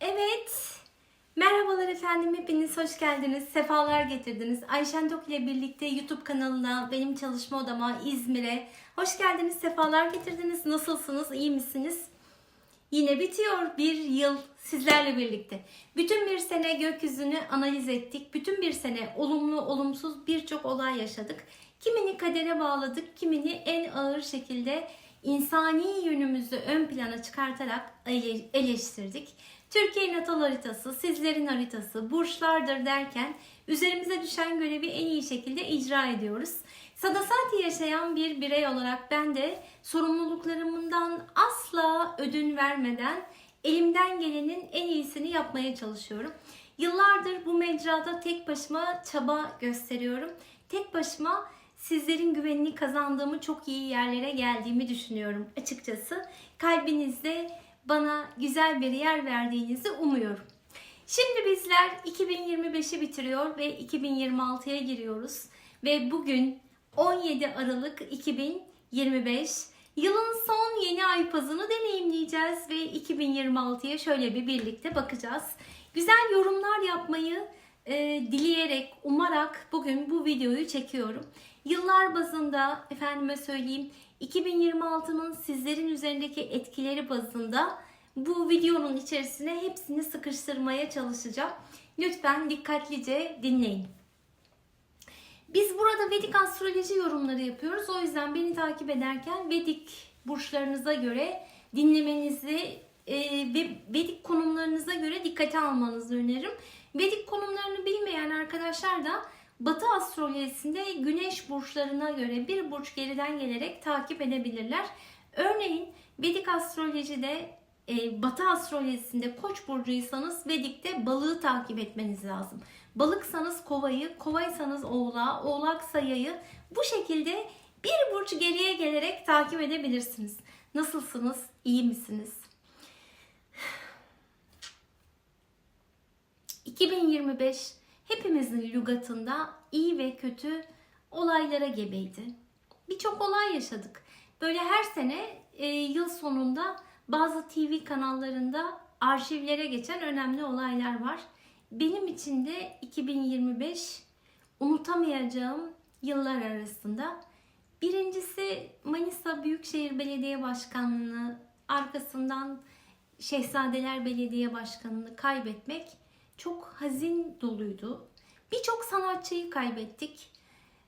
Evet. Merhabalar efendim. Hepiniz hoş geldiniz. Sefalar getirdiniz. Ayşen Tok ile birlikte YouTube kanalına, benim çalışma odama, İzmir'e hoş geldiniz. Sefalar getirdiniz. Nasılsınız? İyi misiniz? Yine bitiyor bir yıl sizlerle birlikte. Bütün bir sene gökyüzünü analiz ettik. Bütün bir sene olumlu, olumsuz birçok olay yaşadık. Kimini kadere bağladık, kimini en ağır şekilde insani yönümüzü ön plana çıkartarak ele- eleştirdik. Türkiye natal haritası, sizlerin haritası, burçlardır derken üzerimize düşen görevi en iyi şekilde icra ediyoruz. Sadasati yaşayan bir birey olarak ben de sorumluluklarımdan asla ödün vermeden elimden gelenin en iyisini yapmaya çalışıyorum. Yıllardır bu mecrada tek başıma çaba gösteriyorum. Tek başıma sizlerin güvenini kazandığımı, çok iyi yerlere geldiğimi düşünüyorum açıkçası. Kalbinizde bana güzel bir yer verdiğinizi umuyorum. Şimdi bizler 2025'i bitiriyor ve 2026'ya giriyoruz. Ve bugün 17 Aralık 2025 yılın son yeni ay pazını deneyimleyeceğiz ve 2026'ya şöyle bir birlikte bakacağız. Güzel yorumlar yapmayı e, dileyerek, umarak bugün bu videoyu çekiyorum. Yıllar bazında efendime söyleyeyim 2026'nın sizlerin üzerindeki etkileri bazında bu videonun içerisine hepsini sıkıştırmaya çalışacağım. Lütfen dikkatlice dinleyin. Biz burada Vedik astroloji yorumları yapıyoruz. O yüzden beni takip ederken Vedik burçlarınıza göre dinlemenizi e, ve Vedik konumlarınıza göre dikkate almanızı öneririm. Vedik konumlarını bilmeyen arkadaşlar da Batı astrolojisinde güneş burçlarına göre bir burç geriden gelerek takip edebilirler. Örneğin Vedik astrolojide e, Batı astrolojisinde Koç burcuysanız Vedik'te balığı takip etmeniz lazım. Balıksanız kovayı, kovaysanız oğlağı, oğlaksa yayı bu şekilde bir burç geriye gelerek takip edebilirsiniz. Nasılsınız? İyi misiniz? 2025 hepimizin lügatında iyi ve kötü olaylara gebeydi. Birçok olay yaşadık. Böyle her sene e, yıl sonunda bazı TV kanallarında arşivlere geçen önemli olaylar var. Benim için de 2025 unutamayacağım yıllar arasında. Birincisi Manisa Büyükşehir Belediye Başkanlığı arkasından Şehzadeler Belediye Başkanı'nı kaybetmek çok hazin doluydu. Birçok sanatçıyı kaybettik.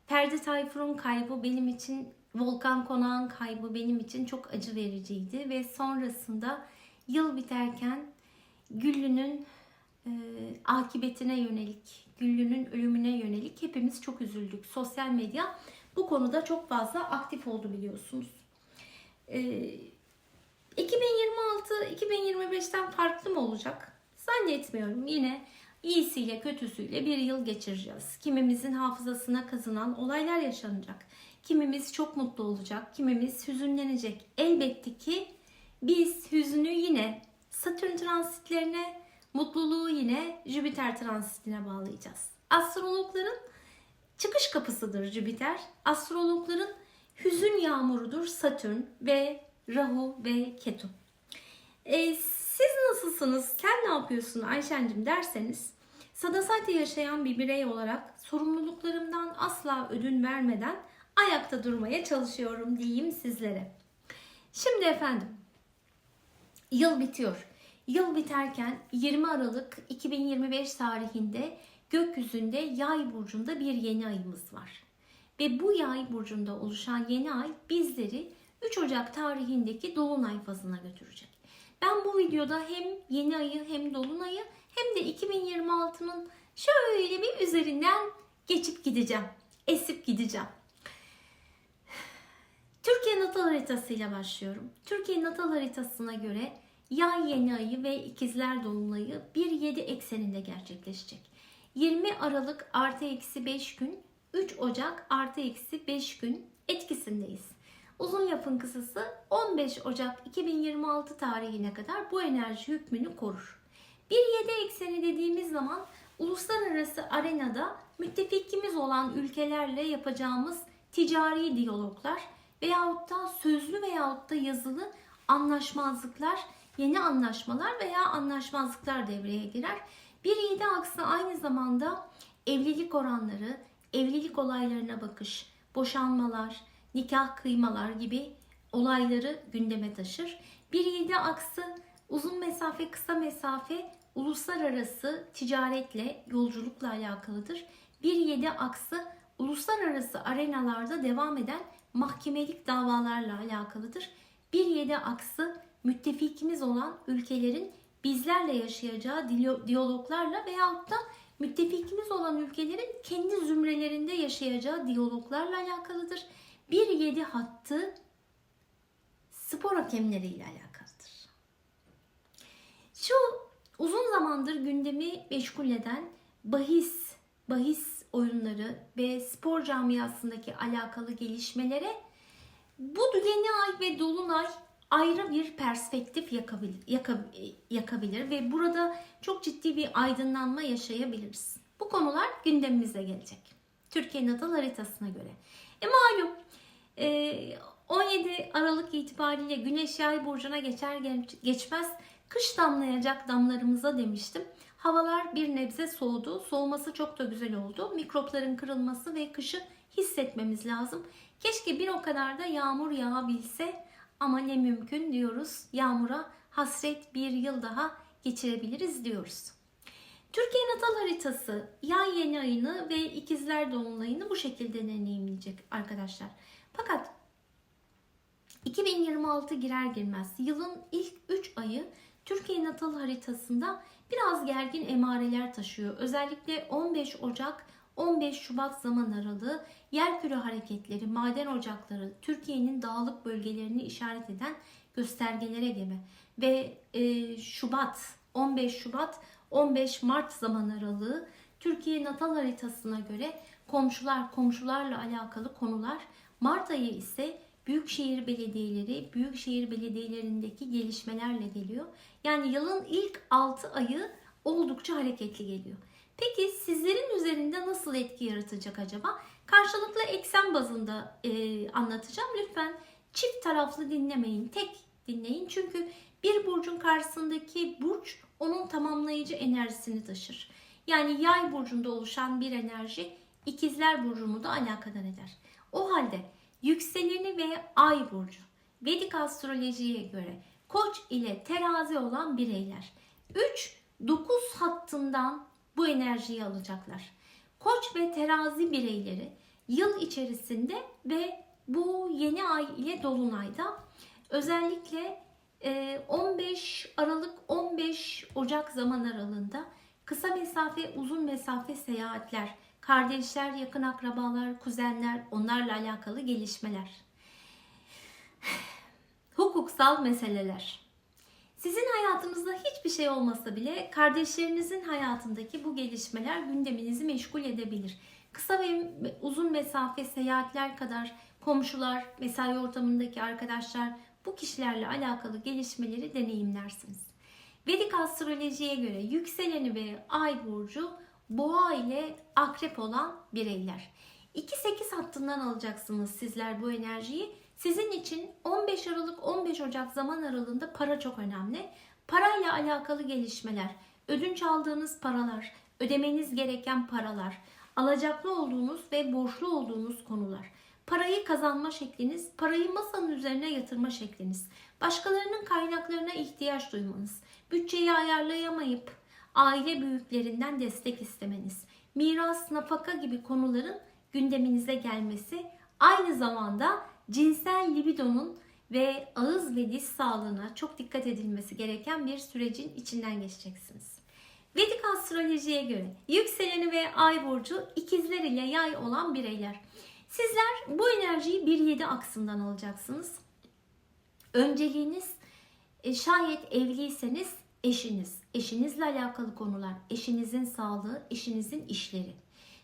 Ferdi Tayfur'un kaybı benim için, Volkan Konak'ın kaybı benim için çok acı vericiydi. Ve sonrasında yıl biterken Güllü'nün e, akıbetine yönelik, Güllü'nün ölümüne yönelik hepimiz çok üzüldük. Sosyal medya bu konuda çok fazla aktif oldu biliyorsunuz. E, 2026-2025'ten farklı mı olacak? Zannetmiyorum. Yine iyisiyle kötüsüyle bir yıl geçireceğiz. Kimimizin hafızasına kazınan olaylar yaşanacak. Kimimiz çok mutlu olacak, kimimiz hüzünlenecek. Elbette ki biz hüznü yine Satürn transitlerine, mutluluğu yine Jüpiter transitine bağlayacağız. Astrologların çıkış kapısıdır Jüpiter. Astrologların hüzün yağmurudur Satürn ve Rahu ve Ketu. E, nasılsınız? Sen ne yapıyorsun Ayşen'cim derseniz Sadasati yaşayan bir birey olarak sorumluluklarımdan asla ödün vermeden ayakta durmaya çalışıyorum diyeyim sizlere. Şimdi efendim yıl bitiyor. Yıl biterken 20 Aralık 2025 tarihinde gökyüzünde yay burcunda bir yeni ayımız var. Ve bu yay burcunda oluşan yeni ay bizleri 3 Ocak tarihindeki dolunay fazına götürecek. Ben bu videoda hem yeni ayı hem dolunayı hem de 2026'nın şöyle bir üzerinden geçip gideceğim. Esip gideceğim. Türkiye natal haritasıyla başlıyorum. Türkiye natal haritasına göre yay yeni ayı ve ikizler dolunayı 1-7 ekseninde gerçekleşecek. 20 Aralık artı eksi 5 gün, 3 Ocak artı eksi 5 gün etkisindeyiz. Uzun yapın kısası 15 Ocak 2026 tarihine kadar bu enerji hükmünü korur. 1-7 ekseni dediğimiz zaman uluslararası arenada müttefikimiz olan ülkelerle yapacağımız ticari diyaloglar veyahut da sözlü veyahut da yazılı anlaşmazlıklar yeni anlaşmalar veya anlaşmazlıklar devreye girer. 1-7 aksı aynı zamanda evlilik oranları, evlilik olaylarına bakış, boşanmalar, nikah kıymalar gibi olayları gündeme taşır. 1-7 aksı uzun mesafe, kısa mesafe, uluslararası ticaretle, yolculukla alakalıdır. 1-7 aksı uluslararası arenalarda devam eden mahkemelik davalarla alakalıdır. 1-7 aksı müttefikimiz olan ülkelerin bizlerle yaşayacağı diyaloglarla veyahut da müttefikimiz olan ülkelerin kendi zümrelerinde yaşayacağı diyaloglarla alakalıdır. 1-7 hattı spor hakemleriyle alakalıdır. Şu uzun zamandır gündemi meşgul eden bahis, bahis oyunları ve spor camiasındaki alakalı gelişmelere bu yeni ay ve dolunay ayrı bir perspektif yakabilir, yakabilir ve burada çok ciddi bir aydınlanma yaşayabiliriz. Bu konular gündemimize gelecek. Türkiye natal haritasına göre. E malum 17 Aralık itibariyle Güneş Yay burcuna geçer geçmez kış damlayacak damlarımıza demiştim. Havalar bir nebze soğudu. Soğuması çok da güzel oldu. Mikropların kırılması ve kışı hissetmemiz lazım. Keşke bir o kadar da yağmur yağabilse ama ne mümkün diyoruz. Yağmura hasret bir yıl daha geçirebiliriz diyoruz. Türkiye natal haritası yay yeni ayını ve ikizler dolunayını bu şekilde deneyimleyecek arkadaşlar. Fakat 2026 girer girmez yılın ilk 3 ayı Türkiye natal haritasında biraz gergin emareler taşıyor. Özellikle 15 Ocak 15 Şubat zaman aralığı yerküre hareketleri, maden ocakları, Türkiye'nin dağlık bölgelerini işaret eden göstergelere gebe. Ve e, Şubat, 15 Şubat, 15 Mart zaman aralığı Türkiye natal haritasına göre komşular, komşularla alakalı konular. Mart ayı ise büyükşehir belediyeleri, büyükşehir belediyelerindeki gelişmelerle geliyor. Yani yılın ilk 6 ayı oldukça hareketli geliyor. Peki sizlerin üzerinde nasıl etki yaratacak acaba? Karşılıklı eksen bazında e, anlatacağım. Lütfen çift taraflı dinlemeyin, tek dinleyin. Çünkü bir burcun karşısındaki burç onun tamamlayıcı enerjisini taşır. Yani yay burcunda oluşan bir enerji ikizler burcunu da alakadar eder. O halde yükseleni ve ay burcu Vedik astrolojiye göre koç ile terazi olan bireyler 3-9 hattından bu enerjiyi alacaklar. Koç ve terazi bireyleri yıl içerisinde ve bu yeni ay ile dolunayda özellikle 15 e, Aralık 15 Ocak zaman aralığında kısa mesafe uzun mesafe seyahatler, kardeşler, yakın akrabalar, kuzenler onlarla alakalı gelişmeler. Hukuksal meseleler. Sizin hayatınızda hiçbir şey olmasa bile kardeşlerinizin hayatındaki bu gelişmeler gündeminizi meşgul edebilir. Kısa ve uzun mesafe seyahatler kadar komşular, mesai ortamındaki arkadaşlar bu kişilerle alakalı gelişmeleri deneyimlersiniz. Vedik astrolojiye göre yükseleni ve ay burcu boğa ile akrep olan bireyler. 2-8 hattından alacaksınız sizler bu enerjiyi. Sizin için 15 Aralık 15 Ocak zaman aralığında para çok önemli. Parayla alakalı gelişmeler, ödünç aldığınız paralar, ödemeniz gereken paralar, alacaklı olduğunuz ve borçlu olduğunuz konular. Parayı kazanma şekliniz, parayı masanın üzerine yatırma şekliniz, başkalarının kaynaklarına ihtiyaç duymanız, bütçeyi ayarlayamayıp aile büyüklerinden destek istemeniz, miras, nafaka gibi konuların gündeminize gelmesi aynı zamanda cinsel libidonun ve ağız ve diş sağlığına çok dikkat edilmesi gereken bir sürecin içinden geçeceksiniz. Vedik astrolojiye göre yükseleni ve ay burcu ikizler ile yay olan bireyler. Sizler bu enerjiyi 1-7 aksından alacaksınız. Önceliğiniz e, şayet evliyseniz eşiniz, eşinizle alakalı konular, eşinizin sağlığı, eşinizin işleri.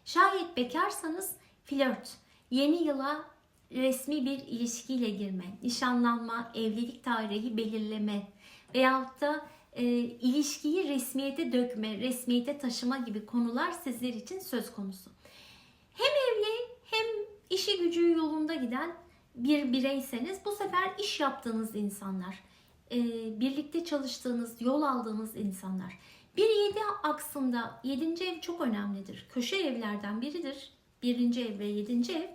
Şayet bekarsanız flört, yeni yıla resmi bir ilişkiyle girme, nişanlanma, evlilik tarihi belirleme veyahut da e, ilişkiyi resmiyete dökme, resmiyete taşıma gibi konular sizler için söz konusu. Hem evli hem işi gücü yolunda giden bir bireyseniz bu sefer iş yaptığınız insanlar, e, birlikte çalıştığınız, yol aldığınız insanlar. Bir yedi aksında yedinci ev çok önemlidir. Köşe evlerden biridir. Birinci ev ve yedinci ev.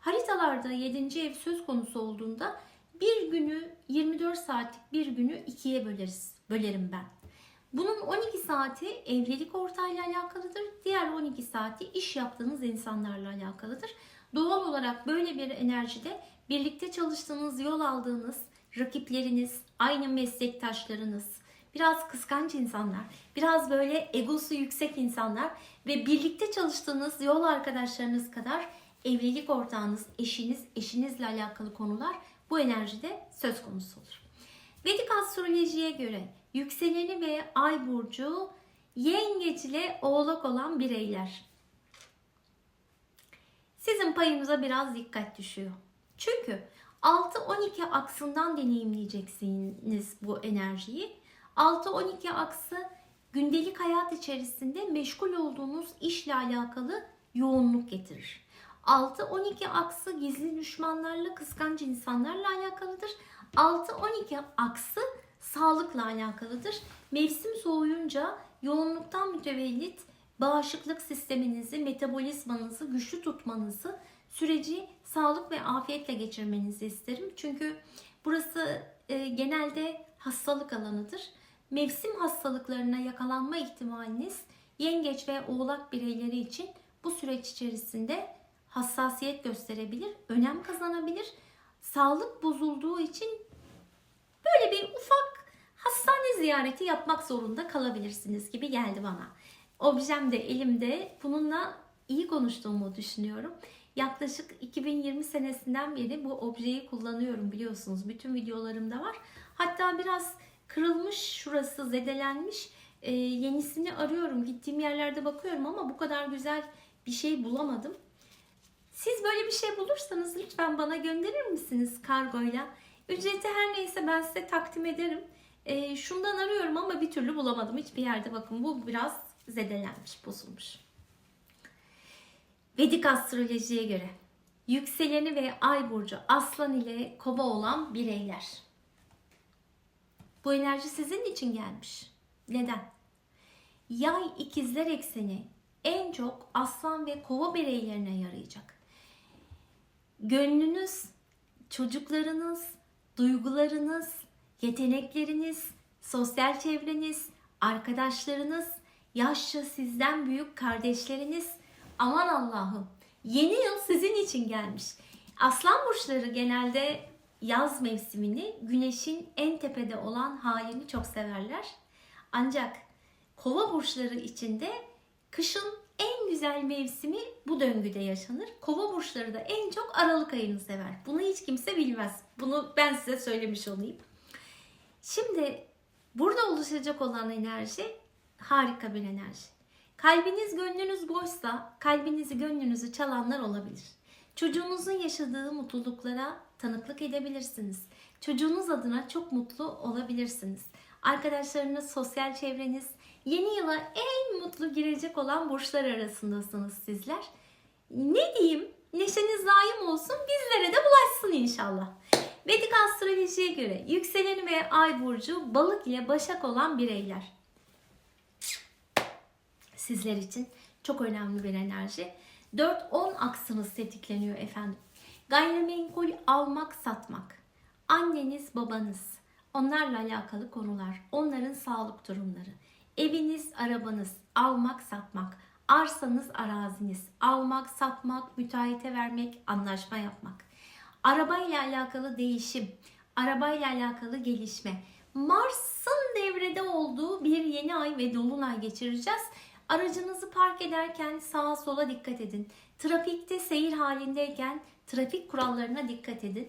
Haritalarda yedinci ev söz konusu olduğunda bir günü 24 saatlik bir günü ikiye böleriz. Bölerim ben. Bunun 12 saati evlilik ortağıyla alakalıdır. Diğer 12 saati iş yaptığınız insanlarla alakalıdır. Doğal olarak böyle bir enerjide birlikte çalıştığınız, yol aldığınız rakipleriniz, aynı meslektaşlarınız, biraz kıskanç insanlar, biraz böyle egosu yüksek insanlar ve birlikte çalıştığınız yol arkadaşlarınız kadar evlilik ortağınız, eşiniz, eşinizle alakalı konular bu enerjide söz konusu olur. Vedik astrolojiye göre yükseleni ve ay burcu yengeç ile oğlak olan bireyler. Sizin payınıza biraz dikkat düşüyor. Çünkü 6-12 aksından deneyimleyeceksiniz bu enerjiyi. 6-12 aksı gündelik hayat içerisinde meşgul olduğunuz işle alakalı yoğunluk getirir. 6-12 aksı gizli düşmanlarla, kıskanç insanlarla alakalıdır. 6-12 aksı sağlıkla alakalıdır. Mevsim soğuyunca yoğunluktan mütevellit bağışıklık sisteminizi, metabolizmanızı güçlü tutmanızı, süreci sağlık ve afiyetle geçirmenizi isterim. Çünkü burası e, genelde hastalık alanıdır. Mevsim hastalıklarına yakalanma ihtimaliniz yengeç ve oğlak bireyleri için bu süreç içerisinde hassasiyet gösterebilir, önem kazanabilir. Sağlık bozulduğu için böyle bir ufak hastane ziyareti yapmak zorunda kalabilirsiniz gibi geldi bana. Objem de elimde. Bununla iyi konuştuğumu düşünüyorum. Yaklaşık 2020 senesinden beri bu objeyi kullanıyorum biliyorsunuz. Bütün videolarımda var. Hatta biraz kırılmış şurası zedelenmiş. Ee, yenisini arıyorum. Gittiğim yerlerde bakıyorum ama bu kadar güzel bir şey bulamadım. Siz böyle bir şey bulursanız lütfen bana gönderir misiniz kargoyla? Ücreti her neyse ben size takdim ederim. Ee, şundan arıyorum ama bir türlü bulamadım. Hiçbir yerde bakın bu biraz zedelenmiş, bozulmuş. Vedik astrolojiye göre yükseleni ve ay burcu aslan ile kova olan bireyler. Bu enerji sizin için gelmiş. Neden? Yay ikizler ekseni en çok aslan ve kova bireylerine yarayacak. Gönlünüz, çocuklarınız, duygularınız, yetenekleriniz, sosyal çevreniz, arkadaşlarınız, yaşça sizden büyük kardeşleriniz aman Allah'ım yeni yıl sizin için gelmiş. Aslan burçları genelde yaz mevsimini güneşin en tepede olan halini çok severler. Ancak kova burçları içinde kışın en güzel mevsimi bu döngüde yaşanır. Kova burçları da en çok Aralık ayını sever. Bunu hiç kimse bilmez. Bunu ben size söylemiş olayım. Şimdi burada oluşacak olan enerji harika bir enerji. Kalbiniz gönlünüz boşsa kalbinizi gönlünüzü çalanlar olabilir. Çocuğunuzun yaşadığı mutluluklara tanıklık edebilirsiniz. Çocuğunuz adına çok mutlu olabilirsiniz. Arkadaşlarınız, sosyal çevreniz, yeni yıla en mutlu girecek olan burçlar arasındasınız sizler. Ne diyeyim? Neşeniz daim olsun, bizlere de bulaşsın inşallah. Vedik astrolojiye göre yükseleni ve ay burcu balık ile başak olan bireyler sizler için çok önemli bir enerji. 4-10 aksınız tetikleniyor efendim. Gayrimenkul almak, satmak. Anneniz, babanız. Onlarla alakalı konular. Onların sağlık durumları. Eviniz, arabanız. Almak, satmak. Arsanız, araziniz. Almak, satmak, müteahhite vermek, anlaşma yapmak. Arabayla alakalı değişim. Arabayla alakalı gelişme. Mars'ın devrede olduğu bir yeni ay ve dolunay geçireceğiz. Aracınızı park ederken sağa sola dikkat edin. Trafikte seyir halindeyken trafik kurallarına dikkat edin.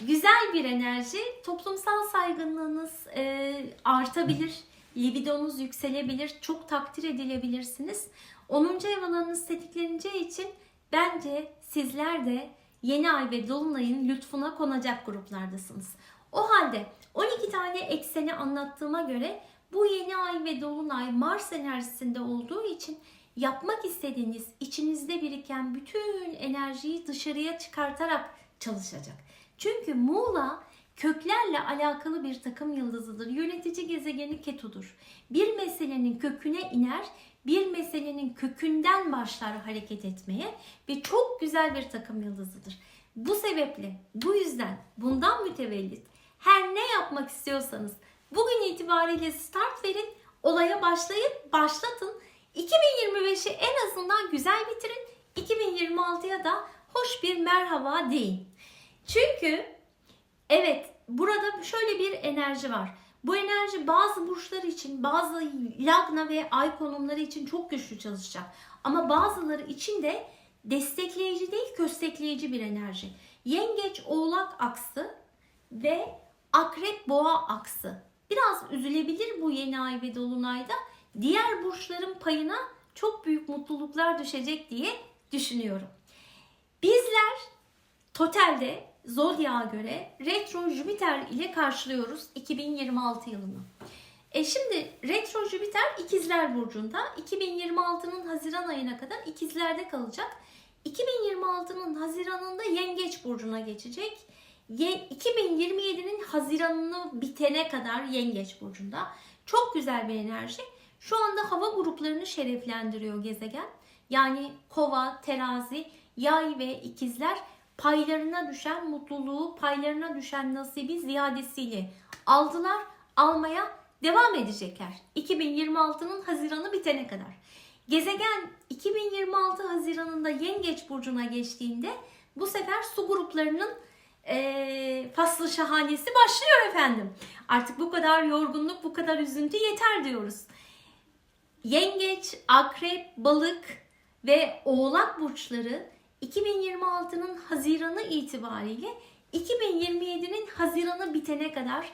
Güzel bir enerji, toplumsal saygınlığınız e, artabilir, libidonuz yükselebilir, çok takdir edilebilirsiniz. 10. ev alanınız tetikleneceği için bence sizler de yeni ay ve dolunayın lütfuna konacak gruplardasınız. O halde 12 tane ekseni anlattığıma göre bu yeni ay ve dolunay Mars enerjisinde olduğu için yapmak istediğiniz, içinizde biriken bütün enerjiyi dışarıya çıkartarak çalışacak. Çünkü Muğla köklerle alakalı bir takım yıldızıdır. Yönetici gezegeni Ketu'dur. Bir meselenin köküne iner, bir meselenin kökünden başlar hareket etmeye ve çok güzel bir takım yıldızıdır. Bu sebeple, bu yüzden bundan mütevellit her ne yapmak istiyorsanız bugün itibariyle start verin, olaya başlayın, başlatın. 2025'i en azından güzel bitirin. 2026'ya da hoş bir merhaba deyin. Çünkü evet burada şöyle bir enerji var. Bu enerji bazı burçlar için, bazı lagna ve ay konumları için çok güçlü çalışacak. Ama bazıları için de destekleyici değil, köstekleyici bir enerji. Yengeç oğlak aksı ve akrep boğa aksı. Biraz üzülebilir bu yeni ay ve dolunayda. Diğer burçların payına çok büyük mutluluklar düşecek diye düşünüyorum. Bizler totalde Zodyak'a göre retro Jüpiter ile karşılıyoruz 2026 yılını. E şimdi retro Jüpiter ikizler burcunda 2026'nın Haziran ayına kadar ikizlerde kalacak. 2026'nın Haziran'ında Yengeç burcuna geçecek. 2027'nin Haziran'ını bitene kadar Yengeç burcunda. Çok güzel bir enerji. Şu anda hava gruplarını şereflendiriyor gezegen. Yani kova, terazi, yay ve ikizler paylarına düşen mutluluğu, paylarına düşen nasibi ziyadesiyle aldılar, almaya devam edecekler. 2026'nın Haziran'ı bitene kadar. Gezegen 2026 Haziran'ında Yengeç burcuna geçtiğinde bu sefer su gruplarının e, faslı şahanesi başlıyor efendim. Artık bu kadar yorgunluk, bu kadar üzüntü yeter diyoruz. Yengeç, akrep, balık ve oğlak burçları 2026'nın Haziran'ı itibariyle 2027'nin Haziran'ı bitene kadar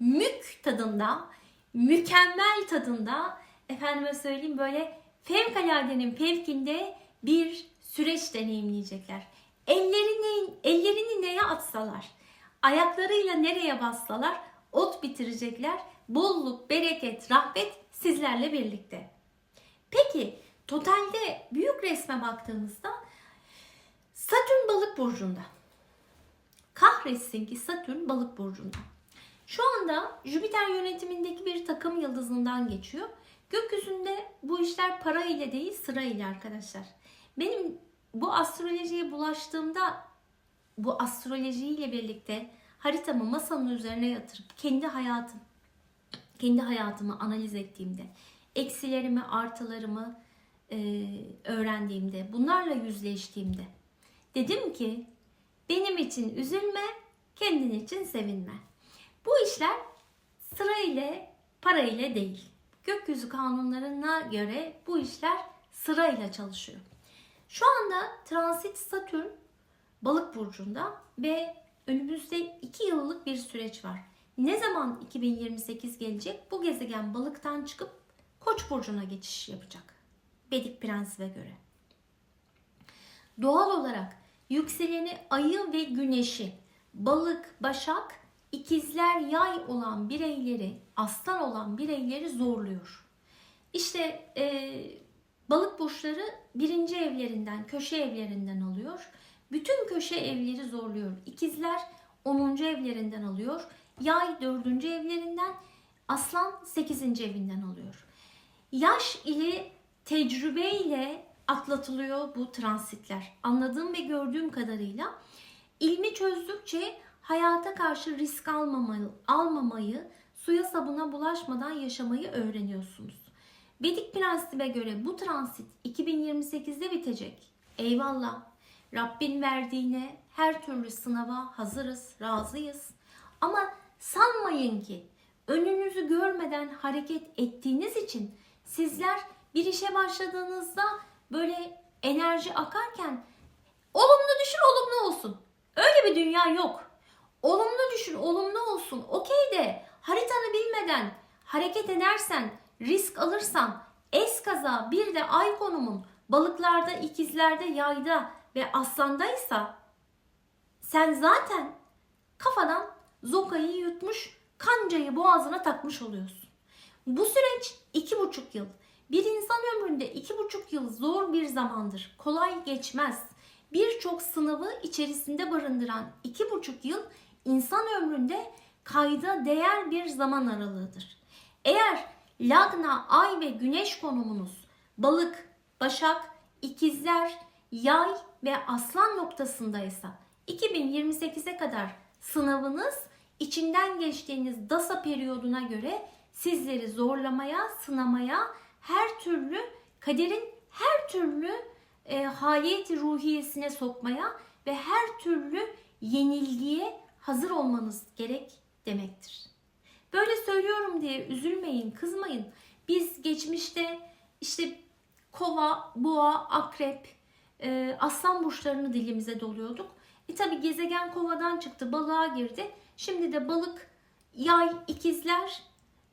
mük tadında, mükemmel tadında efendime söyleyeyim böyle fevkaladenin fevkinde bir süreç deneyimleyecekler. Ellerini, ellerini neye atsalar, ayaklarıyla nereye bassalar ot bitirecekler. Bolluk, bereket, rahmet sizlerle birlikte. Peki totalde büyük resme baktığımızda Satürn balık burcunda. Kahretsin ki Satürn balık burcunda. Şu anda Jüpiter yönetimindeki bir takım yıldızından geçiyor. Gökyüzünde bu işler para ile değil sıra ile arkadaşlar. Benim bu astrolojiye bulaştığımda bu astrolojiyle birlikte haritamı masanın üzerine yatırıp kendi hayatım kendi hayatımı analiz ettiğimde eksilerimi artılarımı e, öğrendiğimde bunlarla yüzleştiğimde dedim ki benim için üzülme kendin için sevinme. Bu işler sıra ile para ile değil. Gökyüzü kanunlarına göre bu işler sırayla çalışıyor. Şu anda transit Satürn balık burcunda ve önümüzde 2 yıllık bir süreç var. Ne zaman 2028 gelecek? Bu gezegen balıktan çıkıp koç burcuna geçiş yapacak. Bedik prensibe göre. Doğal olarak yükseleni ayı ve güneşi balık, başak, ikizler yay olan bireyleri, aslan olan bireyleri zorluyor. İşte e, balık burçları birinci evlerinden, köşe evlerinden alıyor. Bütün köşe evleri zorluyor. İkizler 10. evlerinden alıyor. Yay 4. evlerinden, aslan 8. evinden alıyor. Yaş ile tecrübe ile atlatılıyor bu transitler. Anladığım ve gördüğüm kadarıyla ilmi çözdükçe hayata karşı risk almamayı, almamayı, suya sabuna bulaşmadan yaşamayı öğreniyorsunuz. Vedik prensibe göre bu transit 2028'de bitecek. Eyvallah. Rabbin verdiğine her türlü sınava hazırız, razıyız. Ama sanmayın ki önünüzü görmeden hareket ettiğiniz için sizler bir işe başladığınızda böyle enerji akarken olumlu düşün olumlu olsun. Öyle bir dünya yok. Olumlu düşün olumlu olsun. Okey de haritanı bilmeden hareket edersen, risk alırsan, es kaza bir de ay konumun balıklarda, ikizlerde, yayda ve aslandaysa sen zaten kafadan zokayı yutmuş, kancayı boğazına takmış oluyorsun. Bu süreç iki buçuk yıl. Bir insan ömründe iki buçuk yıl zor bir zamandır. Kolay geçmez. Birçok sınavı içerisinde barındıran iki buçuk yıl insan ömründe kayda değer bir zaman aralığıdır. Eğer lagna, ay ve güneş konumunuz balık, başak, ikizler, yay ve aslan noktasındaysa 2028'e kadar sınavınız içinden geçtiğiniz dasa periyoduna göre sizleri zorlamaya, sınamaya, her türlü kaderin her türlü e, haliyet ruhiyesine sokmaya ve her türlü yenilgiye hazır olmanız gerek demektir. Böyle söylüyorum diye üzülmeyin, kızmayın. Biz geçmişte işte kova, boğa, akrep, e, aslan burçlarını dilimize doluyorduk. E tabi gezegen kovadan çıktı, balığa girdi. Şimdi de balık, yay, ikizler,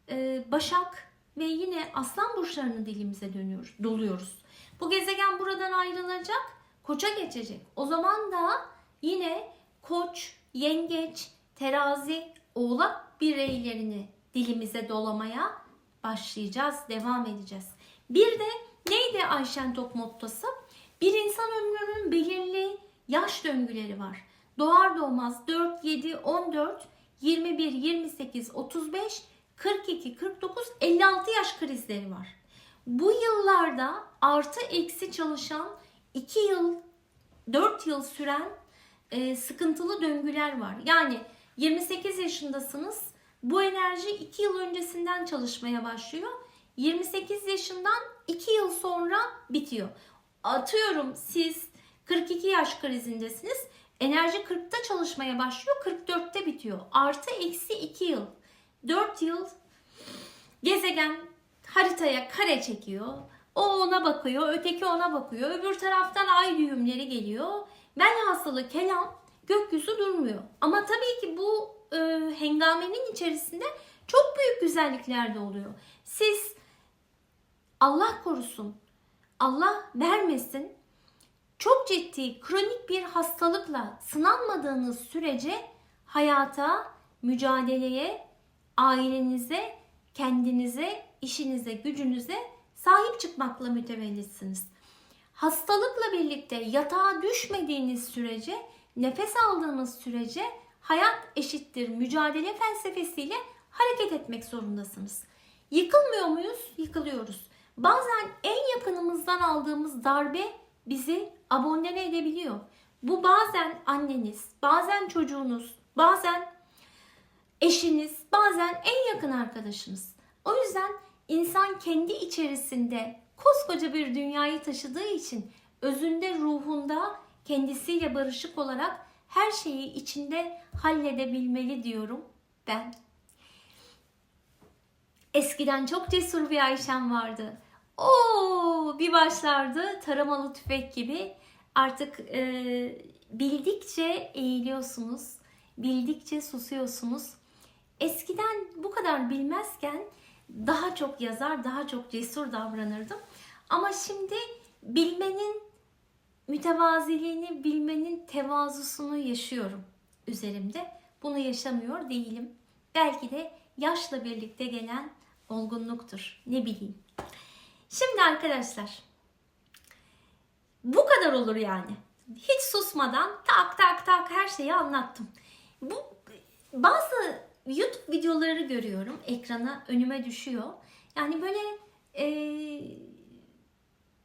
e, başak ve yine aslan burçlarını dilimize dönüyoruz, doluyoruz. Bu gezegen buradan ayrılacak, koça geçecek. O zaman da yine koç, yengeç, terazi, oğlak bireylerini dilimize dolamaya başlayacağız, devam edeceğiz. Bir de neydi Ayşen Top mottosu? Bir insan ömrünün belirli yaş döngüleri var. Doğar doğmaz 4, 7, 14, 21, 28, 35, 42, 49, 56 yaş krizleri var. Bu yıllarda artı eksi çalışan 2 yıl, 4 yıl süren e, sıkıntılı döngüler var. Yani 28 yaşındasınız. Bu enerji 2 yıl öncesinden çalışmaya başlıyor. 28 yaşından 2 yıl sonra bitiyor. Atıyorum siz 42 yaş krizindesiniz. Enerji 40'ta çalışmaya başlıyor, 44'te bitiyor. Artı eksi 2 yıl. 4 yıl gezegen haritaya kare çekiyor. O ona bakıyor, öteki ona bakıyor. Öbür taraftan ay düğümleri geliyor. Velhasılı kelam gökyüzü durmuyor. Ama tabii ki bu e, hengamenin içerisinde çok büyük güzellikler de oluyor. Siz Allah korusun, Allah vermesin çok ciddi kronik bir hastalıkla sınanmadığınız sürece hayata, mücadeleye, ailenize, kendinize, işinize, gücünüze sahip çıkmakla mütevellitsiniz. Hastalıkla birlikte yatağa düşmediğiniz sürece, nefes aldığınız sürece hayat eşittir mücadele felsefesiyle hareket etmek zorundasınız. Yıkılmıyor muyuz? Yıkılıyoruz. Bazen en yakınımızdan aldığımız darbe bizi abondene edebiliyor. Bu bazen anneniz, bazen çocuğunuz, bazen eşiniz, bazen en yakın arkadaşınız. O yüzden insan kendi içerisinde koskoca bir dünyayı taşıdığı için özünde, ruhunda kendisiyle barışık olarak her şeyi içinde halledebilmeli diyorum ben. Eskiden çok cesur bir Ayşem vardı. Oo bir başlardı taramalı tüfek gibi. Artık e, bildikçe eğiliyorsunuz, bildikçe susuyorsunuz. Eskiden bu kadar bilmezken daha çok yazar, daha çok cesur davranırdım. Ama şimdi bilmenin mütevaziliğini, bilmenin tevazusunu yaşıyorum üzerimde. Bunu yaşamıyor değilim. Belki de yaşla birlikte gelen olgunluktur. Ne bileyim. Şimdi arkadaşlar bu kadar olur yani. Hiç susmadan tak tak tak her şeyi anlattım. Bu bazı YouTube videoları görüyorum. Ekrana önüme düşüyor. Yani böyle e,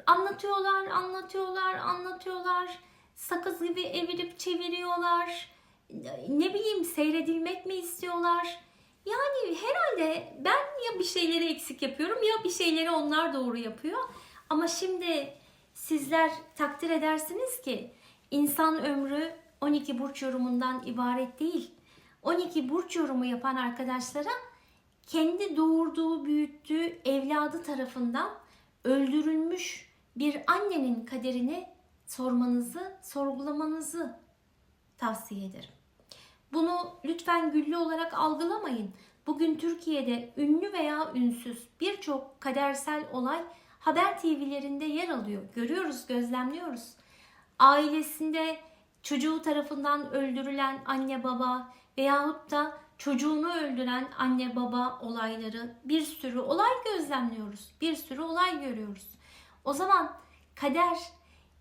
anlatıyorlar, anlatıyorlar, anlatıyorlar. Sakız gibi evirip çeviriyorlar. Ne bileyim seyredilmek mi istiyorlar? Yani herhalde ben ya bir şeyleri eksik yapıyorum ya bir şeyleri onlar doğru yapıyor. Ama şimdi sizler takdir edersiniz ki insan ömrü 12 burç yorumundan ibaret değil. 12 burç yorumu yapan arkadaşlara kendi doğurduğu, büyüttüğü evladı tarafından öldürülmüş bir annenin kaderini sormanızı, sorgulamanızı tavsiye ederim. Bunu lütfen güllü olarak algılamayın. Bugün Türkiye'de ünlü veya ünsüz birçok kadersel olay haber TV'lerinde yer alıyor. Görüyoruz, gözlemliyoruz. Ailesinde çocuğu tarafından öldürülen anne baba veyahut da çocuğunu öldüren anne baba olayları bir sürü olay gözlemliyoruz. Bir sürü olay görüyoruz. O zaman kader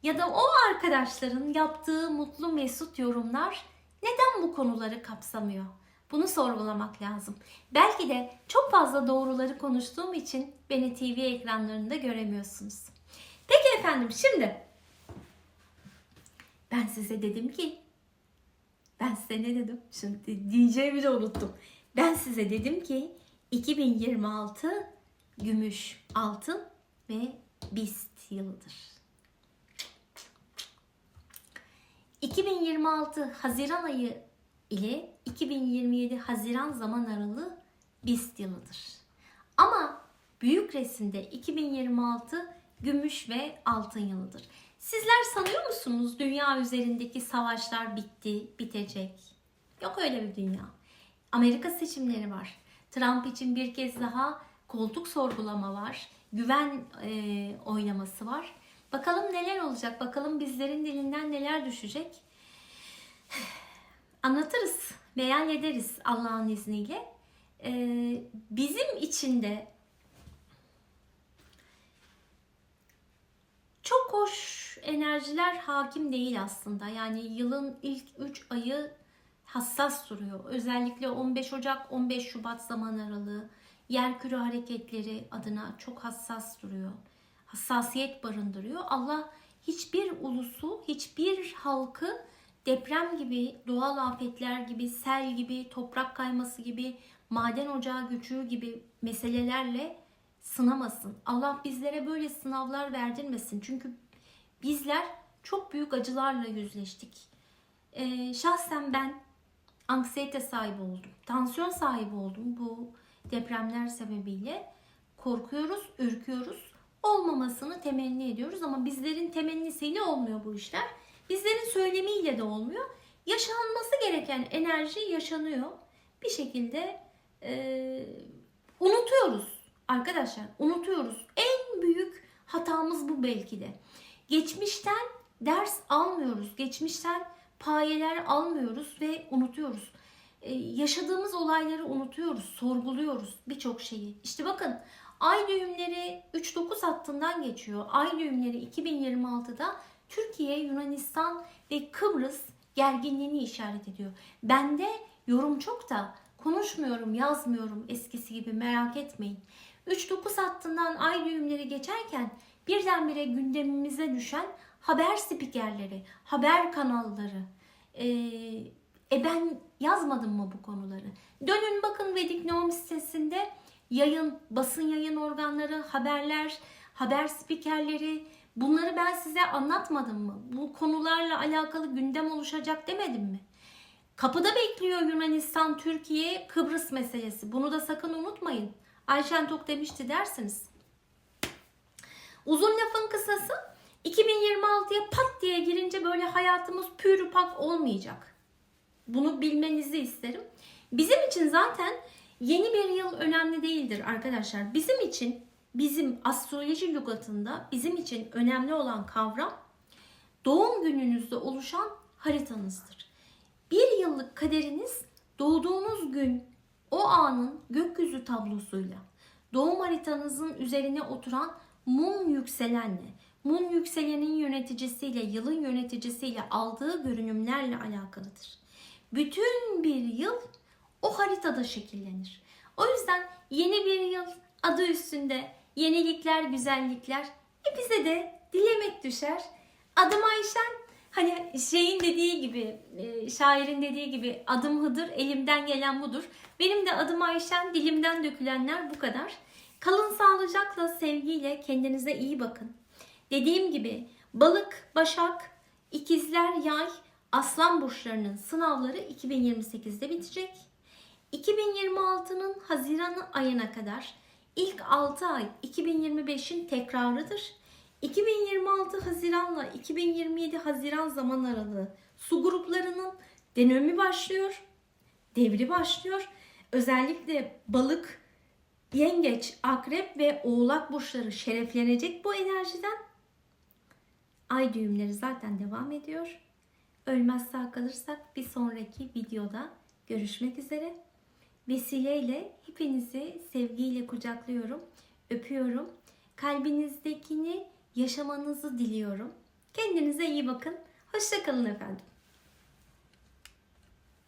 ya da o arkadaşların yaptığı mutlu mesut yorumlar Neden bu konuları kapsamıyor? Bunu sorgulamak lazım. Belki de çok fazla doğruları konuştuğum için beni TV ekranlarında göremiyorsunuz. Peki efendim şimdi ben size dedim ki ben size ne dedim? Şimdi diyeceğimi de unuttum. Ben size dedim ki 2026 gümüş, altın ve BIST yılıdır. 2026 Haziran ayı ile 2027 Haziran zaman aralığı BIST yılıdır. Ama büyük resimde 2026 gümüş ve altın yılıdır. Sizler sanıyor musunuz dünya üzerindeki savaşlar bitti, bitecek? Yok öyle bir dünya. Amerika seçimleri var. Trump için bir kez daha koltuk sorgulama var. Güven e, oynaması var. Bakalım neler olacak? Bakalım bizlerin dilinden neler düşecek? Anlatırız, beyan ederiz Allah'ın izniyle. E, bizim için de çok hoş enerjiler hakim değil aslında. Yani yılın ilk 3 ayı hassas duruyor. Özellikle 15 Ocak 15 Şubat zaman aralığı yer küre hareketleri adına çok hassas duruyor. Hassasiyet barındırıyor. Allah hiçbir ulusu, hiçbir halkı deprem gibi, doğal afetler gibi, sel gibi, toprak kayması gibi, maden ocağı göçüğü gibi meselelerle sınamasın. Allah bizlere böyle sınavlar verdirmesin. Çünkü bizler çok büyük acılarla yüzleştik. Ee, şahsen ben anksiyete sahibi oldum. Tansiyon sahibi oldum bu depremler sebebiyle. Korkuyoruz, ürküyoruz. Olmamasını temenni ediyoruz ama bizlerin temennisiyle olmuyor bu işler. Bizlerin söylemiyle de olmuyor. Yaşanması gereken enerji yaşanıyor. Bir şekilde e, unutuyoruz arkadaşlar. Unutuyoruz. En büyük hatamız bu belki de. Geçmişten ders almıyoruz. Geçmişten payeler almıyoruz ve unutuyoruz. Ee, yaşadığımız olayları unutuyoruz, sorguluyoruz birçok şeyi. İşte bakın ay düğümleri 3-9 hattından geçiyor. Ay düğümleri 2026'da Türkiye, Yunanistan ve Kıbrıs gerginliğini işaret ediyor. Bende yorum çok da konuşmuyorum, yazmıyorum eskisi gibi merak etmeyin. 3-9 hattından ay düğümleri geçerken birdenbire gündemimize düşen haber spikerleri, haber kanalları. Ee, e ben yazmadım mı bu konuları? Dönün bakın Vedik Neom sitesinde yayın, basın yayın organları, haberler, haber spikerleri bunları ben size anlatmadım mı? Bu konularla alakalı gündem oluşacak demedim mi? Kapıda bekliyor Yunanistan, Türkiye, Kıbrıs meselesi. Bunu da sakın unutmayın. Ayşen Tok demişti dersiniz. Uzun lafın kısası 2026'ya pat diye girince böyle hayatımız pürü pak olmayacak. Bunu bilmenizi isterim. Bizim için zaten yeni bir yıl önemli değildir arkadaşlar. Bizim için bizim astroloji lügatında bizim için önemli olan kavram doğum gününüzde oluşan haritanızdır. Bir yıllık kaderiniz doğduğunuz gün o anın gökyüzü tablosuyla doğum haritanızın üzerine oturan mum yükselenle, mum yükselenin yöneticisiyle, yılın yöneticisiyle aldığı görünümlerle alakalıdır. Bütün bir yıl o haritada şekillenir. O yüzden yeni bir yıl adı üstünde yenilikler, güzellikler e bize de dilemek düşer. Adım Ayşen Hani şeyin dediği gibi, e, şairin dediği gibi adım Hıdır, elimden gelen budur. Benim de adım Ayşen, dilimden dökülenler bu kadar. Kalın sağlıcakla, sevgiyle kendinize iyi bakın. Dediğim gibi balık, başak, ikizler, yay, aslan burçlarının sınavları 2028'de bitecek. 2026'nın Haziran ayına kadar ilk 6 ay 2025'in tekrarıdır. 2026 Haziran'la 2027 Haziran zaman aralığı su gruplarının dönemi başlıyor. Devri başlıyor. Özellikle balık, yengeç, akrep ve oğlak burçları şereflenecek bu enerjiden. Ay düğümleri zaten devam ediyor. Ölmez sağ kalırsak bir sonraki videoda görüşmek üzere. Vesileyle hepinizi sevgiyle kucaklıyorum, öpüyorum. Kalbinizdekini yaşamanızı diliyorum. Kendinize iyi bakın. Hoşçakalın efendim.